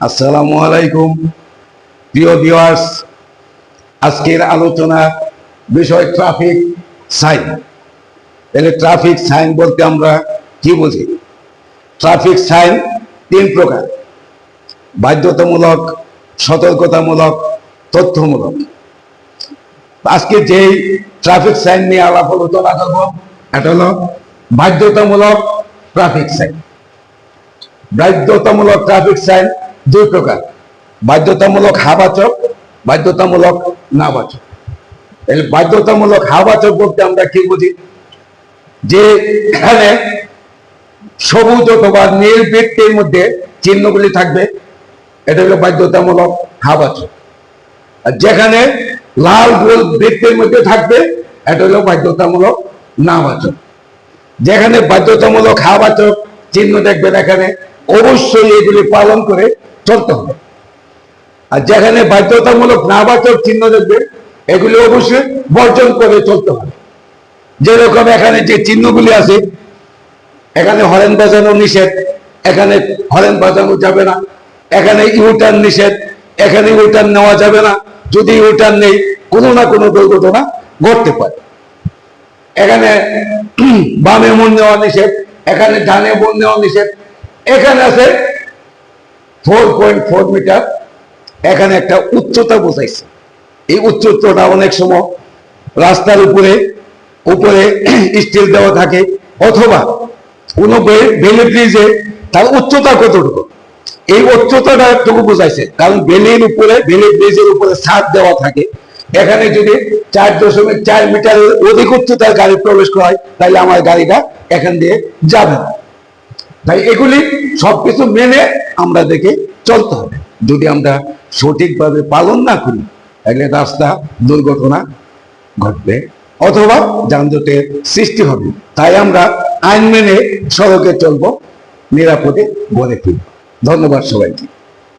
আসসালামু আলাইকুম। প্রিয় ভিউয়ার্স আজকের আলোচনা বিষয় ট্রাফিক সাইন তাহলে ট্রাফিক সাইন বলতে আমরা কি বুঝি? ট্রাফিক সাইন তিন প্রকার। বাধ্যতামূলক, সতর্কতামূলক, তথ্যমূলক। আজকে যেই ট্রাফিক সাইন নিয়ে আলাপ আলোচনা করব এটা হলো বাধ্যতামূলক ট্রাফিক সাইন বাধ্যতামূলক ট্রাফিক সাইন দুই প্রকার। বাধ্যতামূলক হাবাচক, বাধ্যতামূলক নাবাচক। তাহলে বাধ্যতামূলক হাবাচক বলতে আমরা কি বুঝি? যে এখানে সবুজ অথবা নীল বৃত্তের মধ্যে চিহ্নগুলি থাকবে, এটা হলো বাধ্যতামূলক হাবাচক। আর যেখানে লাল গোল বৃত্তের মধ্যে থাকবে, এটা হলো বাধ্যতামূলক নাবাচক। যেখানে বাধ্যতামূলক হাবাচক চিহ্ন দেখবেন এখানে, অবশ্যই এগুলি পালন করে চলতে হবে। আর যেখানে বাধ্যতামূলক নাবাচক চিহ্ন দেখবেন এগুলি অবশ্যই বর্জন করে চলতে হবে। যেরকম এখানে যে চিহ্নগুলি আছে, এখানে হরেন বাজানো নিষেধ, এখানে হরেন বাজানো যাবে না, এখানে ইউটার্ন নিষেধ, এখানে ইউটার্ন নেওয়া যাবে না, যদি ইউটার্ন নেই, কোনো না কোনো দুর্ঘটনা ঘটতে পারে। এখানে বামে মন নেওয়া নিষেধ, এখানে ডানে মন নেওয়া নিষেধ, এখানে আছে ফোর পয়েন্ট ফোর মিটার এখানে একটা উচ্চতা বোঝাইছে। এই উচ্চতাটা অনেক সময় রাস্তার উপরে উপরে স্টিল দেওয়া থাকে, অথবা কোনো বেলি ব্রিজে তার উচ্চতা কতটুকু? এই উচ্চতাটা একটুকু বোঝাইছে, কারণ বেলির উপরে, বেলি ব্রিজের উপরে ছাদ দেওয়া থাকে। এখানে যদি চার দশমিক চার মিটারের অধিক উচ্চতার গাড়ি প্রবেশ করায়, তাহলে আমার গাড়িটা এখান দিয়ে যাবে না। তাই এগুলি সবকিছু মেনে আমরা দেখে চলতে হবে। যদি আমরা সঠিকভাবে পালন না করি, তাহলে রাস্তা দুর্ঘটনা ঘটবে অথবা যানজটের সৃষ্টি হবে। তাই আমরা আইন মেনে সড়কে চলবো, নিরাপদে বলে ফিরব ধন্যবাদ সবাইকে।